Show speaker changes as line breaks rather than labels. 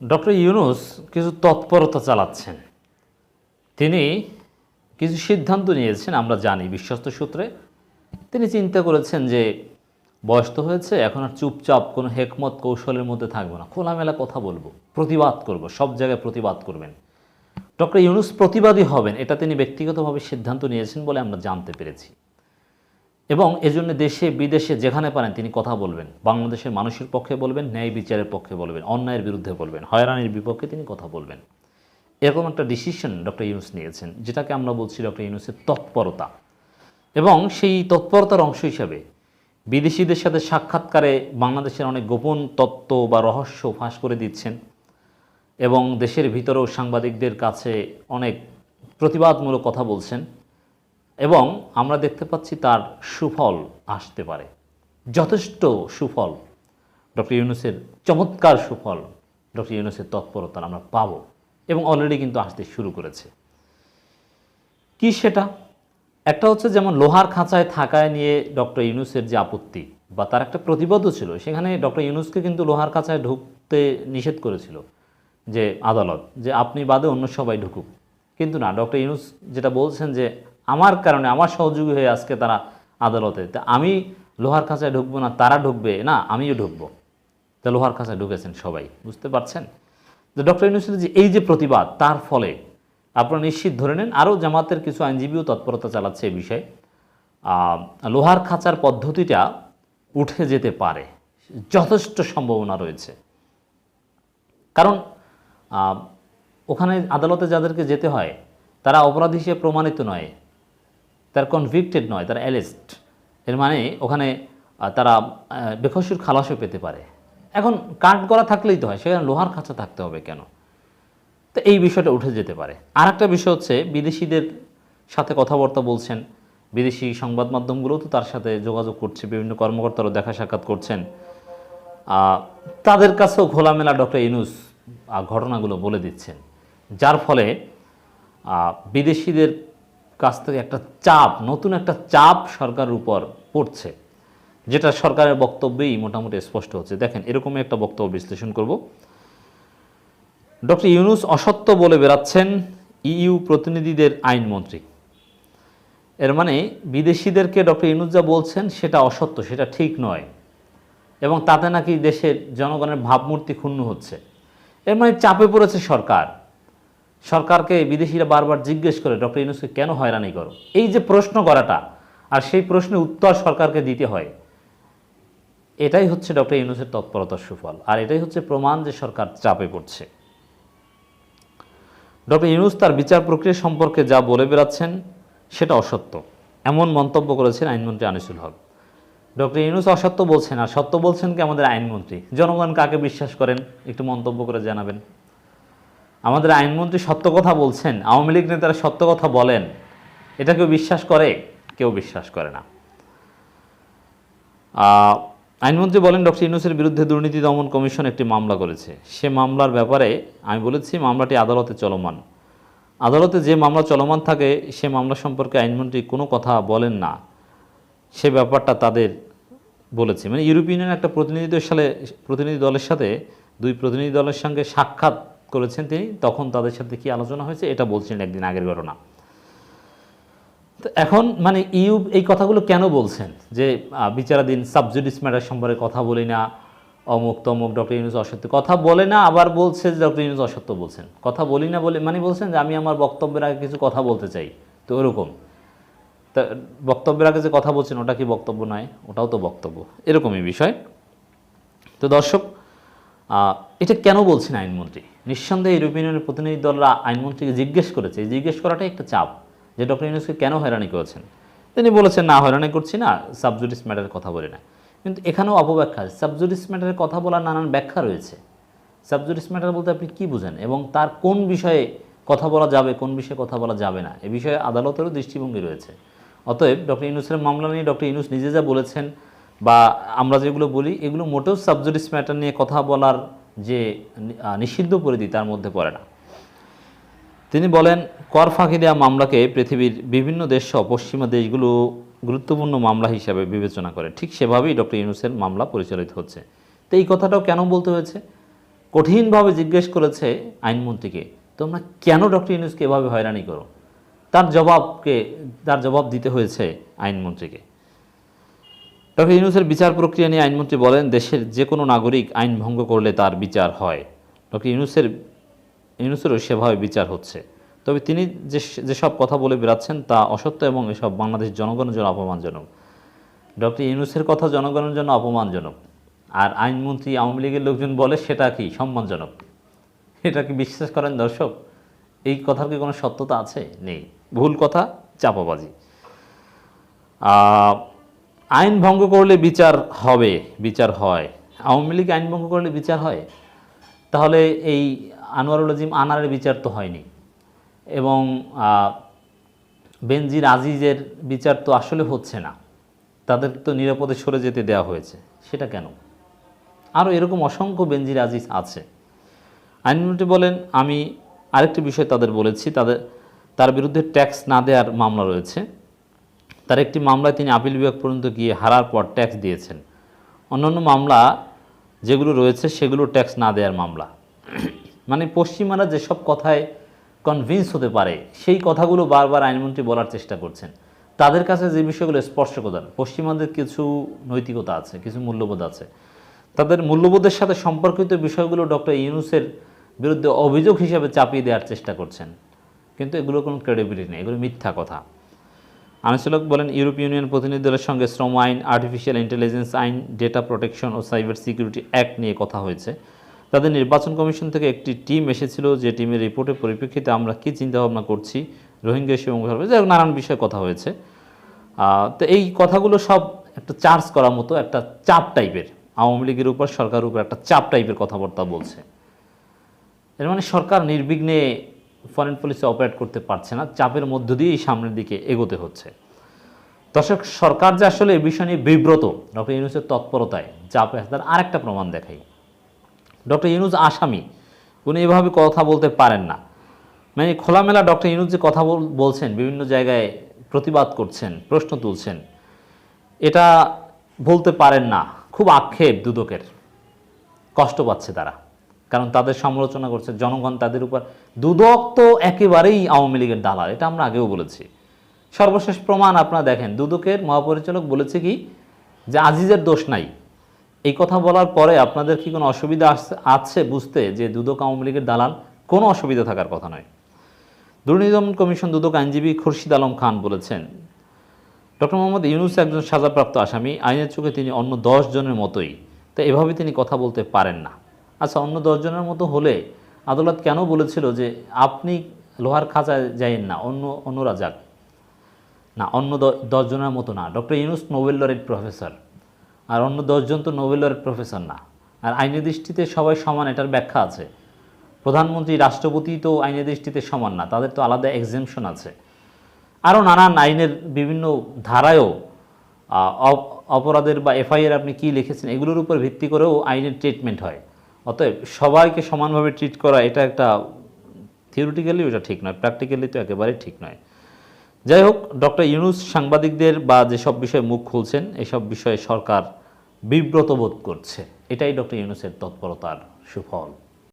Doctor Yunus কিছু তৎপরতা চালাচ্ছেন। তিনি কিছু সিদ্ধান্ত নিয়েছেন, আমরা জানি, বিশ্বস্ত সূত্রে। তিনি চিন্তা করেছেন যে বয়স তো হয়েছে, এখন আর চুপচাপ কোনো হেকমত কৌশলের মধ্যে থাকব না। খোলামেলা কথা বলব, প্রতিবাদ করব, সব জায়গায় প্রতিবাদ করবেন। ডক্টর ইউনুস প্রতিবাদী হবেন, এটা তিনি ব্যক্তিগতভাবে সিদ্ধান্ত নিয়েছেন বলে আমরা জানতে পেরেছি। এবং এজন্য দেশে, বিদেশে যেখানে পারেন তিনি কথা বলবেন। বাংলাদেশের মানুষের পক্ষে বলবেন, ন্যায় বিচারের পক্ষে বলবেন, অন্যায়ের বিরুদ্ধে বলবেন, হয়রানির বিপক্ষে তিনি কথা বলবেন। এরকম একটা ডিসিশন ডক্টর ইউনুস নিয়েছেন, যেটাকে আমরা বলছি ডক্টর ইউনুসের তৎপরতা। এবং সেই তৎপরতার অংশ হিসাবে বিদেশিদের সাথে সাক্ষাৎকারে বাংলাদেশের অনেক গোপন তত্ত্ব বা রহস্য ফাঁস করে দিচ্ছেন এবং দেশের ভিতরেও সাংবাদিকদের কাছে অনেক প্রতিবাদমূলক কথা বলছেন। এবং আমরা দেখতে পাচ্ছি তার সুফল আসতে পারে। যথেষ্ট সুফল। ডক্টর ইউনুসের চমৎকার সুফল, ডক্টর ইউনুসের তৎপরতা আমরা পাব এবং অলরেডি কিন্তু আসতে শুরু করেছে। কি সেটা? একটা হচ্ছে যেমন লোহার খাঁচায় থাকায় নিয়ে ডক্টর ইউনুসের যে আপত্তি বা তার একটা প্রতিবাদও ছিল, সেখানে ডক্টর ইউনুসকে কিন্তু লোহার খাঁচায় ঢুকতে নিষেধ করেছিল যে আদালত, যে আপনি বাদে অন্য সবাই ঢুকুক। কিন্তু না, ডক্টর ইউনুস যেটা বলছেন যে আমার কারণে, আমার সহযোগী হয়ে আজকে তারা আদালতে। তা আমি লোহার খাঁচায় ঢুকবো না, তারা ঢুকবে? না, আমিও ঢুকবো। তা লোহার খাঁচায় ঢুকেছেন সবাই, বুঝতে পারছেন? যে ডক্টর ইউনুসের যে এই যে প্রতিবাদ, তার ফলে আপনারা নিশ্চিত ধরে নেন, আরও জামাতের কিছু আইনজীবীও তৎপরতা চালাচ্ছে এ বিষয়ে। লোহার খাঁচার পদ্ধতিটা উঠে যেতে পারে, যথেষ্ট সম্ভাবনা রয়েছে। কারণ ওখানে আদালতে যাদেরকে যেতে হয়, তারা অপরাধী হিসেবে প্রমাণিত নয়। তার কনভিক্টেড নয় তারা অ্যারেস্ট এর মানে ওখানে তারা বেকসুর খালাসও পেতে পারে। এখন কাঠ করা থাকলেই তো হয়, সেখানে লোহার খাঁচা থাকতে হবে কেন? তো এই বিষয়টা উঠে যেতে পারে। আর একটা বিষয় হচ্ছে, বিদেশিদের সাথে কথাবার্তা বলছেন, বিদেশি সংবাদ মাধ্যমগুলোও তো তার সাথে যোগাযোগ করছে, বিভিন্ন কর্মকর্তারা দেখা সাক্ষাৎ করছেন। তাদের কাছেও খোলামেলা ডক্টর ইনুস ঘটনাগুলো বলে দিচ্ছেন। যার ফলে বিদেশিদের কাছ থেকে একটা চাপ, নতুন একটা চাপ সরকারের উপর পড়ছে, যেটা সরকারের বক্তব্যেই মোটামুটি স্পষ্ট হচ্ছে। দেখেন এরকমই একটা বক্তব্য বিশ্লেষণ করব। ডক্টর ইউনুস অসত্য বলে বেড়াচ্ছেন ইইউ প্রতিনিধিদের আইনমন্ত্রী এর মানে বিদেশিদেরকে ডক্টর ইউনুস যা বলছেন সেটা অসত্য, সেটা ঠিক নয়। এবং তাতে নাকি দেশের জনগণের ভাবমূর্তি ক্ষুণ্ণ হচ্ছে। এর মানে চাপে পড়েছে সরকার। সরকারকে বিদেশিরা বারবার জিজ্ঞেস করে, ডক্টর ইউনুসকে কেন হয়রানি করো? এই যে প্রশ্ন করাটা, আর সেই প্রশ্নের উত্তর সরকারকে দিতে হয়, এটাই হচ্ছে ডক্টর ইউনুসের তৎপরতার সুফল, আর এটাই হচ্ছে প্রমাণ যে সরকার চাপে পড়ছে। ডক্টর ইউনুস তার বিচার প্রক্রিয়া সম্পর্কে যা বলে বেড়াচ্ছেন, সেটা অসত্য। এমন মন্তব্য করেছেন আইনমন্ত্রী আনিসুল হক। ডক্টর ইউনুস অসত্য বলছেন, আর সত্য বলছেন কি আমাদের আইনমন্ত্রী। জনগণ কাকে বিশ্বাস করেন, একটু মন্তব্য করে জানাবেন। আমাদের আইনমন্ত্রী সত্য কথা বলছেন, আওয়ামী লীগ নেতারা সত্য কথা বলেন। এটা কেউ বিশ্বাস করে? কেউ বিশ্বাস করে না। আইনমন্ত্রী বলেন, ডক্টর ইউনুসের বিরুদ্ধে দুর্নীতি দমন কমিশন একটি মামলা করেছে। সে মামলার ব্যাপারে আমি বলেছি, মামলাটি আদালতে চলমান। আদালতে যে মামলা চলমান থাকে, সে মামলা সম্পর্কে আইনমন্ত্রী কোনো কথা বলেন না। সে ব্যাপারটা তাদের বলেছে। মানে ইউরোপিয়ানের একটা প্রতিনিধি সালে প্রতিনিধি দলের সাথে, দুই প্রতিনিধি দলের সঙ্গে সাক্ষাৎ করেছেন তিনি, তখন তাদের সাথে কি আলোচনা হয়েছে, এটা বলছেন একদিন আগের ঘটনা। তো এখন মানে ইউ, এই কথাগুলো কেন বলছেন? যে বিচারাধীন সাবজুডিস ম্যাটার সম্পর্কে কথা বলি না, অমুক তমুক ডক্টর ইউনুস অসত্য, কথা বলে না, আবার বলছে যে ডক্টর ইউনুস অসত্য বলছেন। কথা বলি না বলে মানে বলছেন যে আমি আমার বক্তব্যের আগে কিছু কথা বলতে চাই, তো ওরকম। তা, বক্তব্যের আগে যে কথা বলছেন, ওটা কি বক্তব্য নয়? ওটাও তো বক্তব্য, এরকমই বিষয়। তো দর্শক এটা কেন বলছেন আইনমন্ত্রী? নিঃসন্দেহে ইউরোপিয়ান ইউনিয়নের প্রতিনিধি দলরা আইনমন্ত্রীকে জিজ্ঞেস করেছে। এই জিজ্ঞেস করাটাই একটা চাপ যে ডক্টর ইউনুসকে কেন হয়রানি করেছেন? তিনি বলেছেন, না, হয়রানি করছি না সাবজুডিস ম্যাটারের কথা বলি না। কিন্তু এখানেও অপব্যাখ্যা। সাবজুডিস ম্যাটারের কথা বলার নানান ব্যাখ্যা রয়েছে। সাবজুডিস ম্যাটার বলতে আপনি কী বুঝেন? এবং তার কোন বিষয়ে কথা বলা যাবে, কোন বিষয়ে কথা বলা যাবে না, এ বিষয়ে আদালতেরও দৃষ্টিভঙ্গি রয়েছে। অতএব ডক্টর ইউনুসের মামলা নিয়ে ডক্টর ইউনুস নিজে যা বলেছেন বা আমরা যেগুলো বলি, এগুলো মোটেও সাবজুডিস ম্যাটার নিয়ে কথা বলার যে নিষিদ্ধ পরিধি তার মধ্যে পড়ে না। তিনি বলেন, কর ফাঁকি দেওয়া মামলাকে পৃথিবীর বিভিন্ন দেশ সহ পশ্চিমা দেশগুলো গুরুত্বপূর্ণ মামলা হিসাবে বিবেচনা করে। ঠিক সেভাবেই ডক্টর ইউনুসের মামলা পরিচালিত হচ্ছে। তো এই কথাটাও কেন বলতে হয়েছে? কঠিনভাবে জিজ্ঞেস করেছে আইনমন্ত্রীকে, তোমরা কেন ডক্টর ইউনুসকে এভাবে হয়রানি করো? তার জবাবকে, তার জবাব দিতে হয়েছে আইনমন্ত্রীকে। ডক্টর ইউনুসের বিচার প্রক্রিয়া নিয়ে আইনমন্ত্রী বলেন, দেশের যে কোনো নাগরিক আইন ভঙ্গ করলে তার বিচার হয়। ডক্টর ইউনুসের, ইউনুসেরও সেভাবে বিচার হচ্ছে। তবে তিনি যে যেসব কথা বলে বেড়াচ্ছেন তা অসত্য এবং এসব বাংলাদেশ জনগণের জন্য অপমানজনক। ডক্টর ইউনুসের কথা জনগণের জন্য অপমানজনক। আর আইনমন্ত্রী আওয়ামী লীগের লোকজন বলে, সেটা কি সম্মানজনক? এটা কি বিশ্বাস করেন দর্শক? এই কথার কি কোনো সত্যতা আছে? নেই। ভুল কথা, চাপাবাজি। আইন ভঙ্গ করলে বিচার হবে, বিচার হয়। আওয়ামী লীগ আইন ভঙ্গ করলে বিচার হয়? তাহলে এই আনোয়ারুল আজিম আনারের বিচার তো হয়নি। এবং বেনজির আজিজের বিচার তো আসলে হচ্ছে না। তাদের তো নিরাপদে সরে যেতে দেওয়া হয়েছে। সেটা কেন? আরও এরকম অসংখ্য বেনজির আজিজ আছে। আইনমন্ত্রী বলেন, আমি আরেকটি বিষয় তাদের বলেছি, তাদের, তার বিরুদ্ধে ট্যাক্স না দেওয়ার মামলা রয়েছে। তার একটি মামলায় তিনি আপিল বিভাগ পর্যন্ত গিয়ে হারার পর ট্যাক্স দিয়েছেন। অন্যান্য মামলা যেগুলো রয়েছে সেগুলো ট্যাক্স না দেওয়ার মামলা। মানে পশ্চিমারা যেসব কথায় কনভিন্স হতে পারে, সেই কথাগুলো বারবার আইনমন্ত্রী বলার চেষ্টা করছেন। তাদের কাছে যে বিষয়গুলো স্পর্শকতার, পশ্চিমাদের কিছু নৈতিকতা আছে, কিছু মূল্যবোধ আছে। তাদের মূল্যবোধের সাথে সম্পর্কিত বিষয়গুলো ডক্টর ইউনুসের বিরুদ্ধে অভিযোগ হিসাবে চাপিয়ে দেওয়ার চেষ্টা করছেন। কিন্তু এগুলো কোনো ক্রেডিবিলিটি নেই, এগুলো মিথ্যা কথা। আনিসুলক বলেন, ইউরোপীয় ইউনিয়ন প্রতিনিধি দলের সঙ্গে শ্রম আইন আর্টিফিশিয়াল ইন্টেলিজেন্স আইন ডেটা প্রোটেকশন ও সাইবার সিকিউরিটি অ্যাক্ট নিয়ে কথা হয়েছে। তাদের নির্বাচন কমিশন থেকে একটি টিম এসেছিল, যে টিমের রিপোর্টের পরিপ্রেক্ষিতে আমরা কী চিন্তাভাবনা করছি? রোহিঙ্গা হোক, নানান বিষয়ে কথা হয়েছে। তো এই কথাগুলো সব একটা চার্জ করার মতো একটা চাপ টাইপের আওয়ামী লীগের উপর, সরকারের উপর একটা চাপ টাইপের কথাবার্তা বলছে। এর মানে সরকার নির্বিঘ্নে ফরেন পলিসি অপারেট করতে পারছে না, চাপের মধ্য দিয়েই সামনের দিকে এগোতে হচ্ছে। দর্শক, সরকার যে আসলে এই বিষয় নিয়ে বিব্রত, ডক্টর ইউনুসের তৎপরতায় চাপে তার আরেকটা প্রমাণ দেখাই। ডক্টর ইউনুস আসামি, উনি এভাবে কথা বলতে পারেন না। মানে খোলামেলা ডক্টর ইউনুস যে কথা বল- বলছেন, বিভিন্ন জায়গায় প্রতিবাদ করছেন, প্রশ্ন তুলছেন, এটা বলতে পারেন না। খুব আক্ষেপ দুদকের। কষ্ট পাচ্ছে তারা। কারণ তাদের সমালোচনা করছে, জনগণ তাদের উপর দুদক তো একেবারেই আওয়ামী লীগের দালাল, এটা আমরা আগেও বলেছি। সর্বশেষ প্রমাণ আপনারা দেখেন, দুদকের মহাপরিচালক বলেছে কি যে আজিজের দোষ নাই। এই কথা বলার পরে আপনাদের কি কোনো অসুবিধা আছে বুঝতে যে দুদক আওয়ামী লীগের দালাল? কোনো অসুবিধা থাকার কথা নয়। দুর্নীতি কমিশন দুদক আইনজীবী খুরশিদ আলম খান বলেছেন, ডক্টর মোহাম্মদ ইউনুস একজন সাজাপ্রাপ্ত আসামি, আইনের চোখে তিনি অন্য দশ জনের মতোই, তো এভাবে তিনি কথা বলতে পারেন না। আচ্ছা অন্য দশজনের মতো হলে আদালত কেন বলেছিল যে আপনি লোহার খাঁচায় যাইয়েন না, অন্য, অন্যরা যাক? না, অন্য দশজনের মতো না। Doctor Yunus Nobel laureate professor. আর অন্য দশজন তো নোবেল লরেট প্রফেসর না। আর আইনের দৃষ্টিতে সবাই সমান, এটার ব্যাখ্যা আছে। প্রধানমন্ত্রী, রাষ্ট্রপতি তো আইনের দৃষ্টিতে সমান না, তাদের তো আলাদা এক্সেমশন আছে। আরও নানান আইনের বিভিন্ন ধারায়ও অপ- অপরাধের বা এফআইআর আপনি কি লিখেছেন, এগুলোর উপর ভিত্তি করেও আইনের ট্রিটমেন্ট হয়। অতএব সবাইকে সমানভাবে ট্রিট করা, এটা একটা থিওরিটিক্যালি ওটা ঠিক নয় প্র্যাকটিক্যালি তো একেবারে ঠিক নয়। যাই হোক ডক্টর ইউনুস সাংবাদিকদের বা যেসব বিষয়ে মুখ খুলছেন, এসব বিষয়ে সরকার বিব্রত বোধ করছে। এটাই ডক্টর ইউনুসের তৎপরতার সুফল।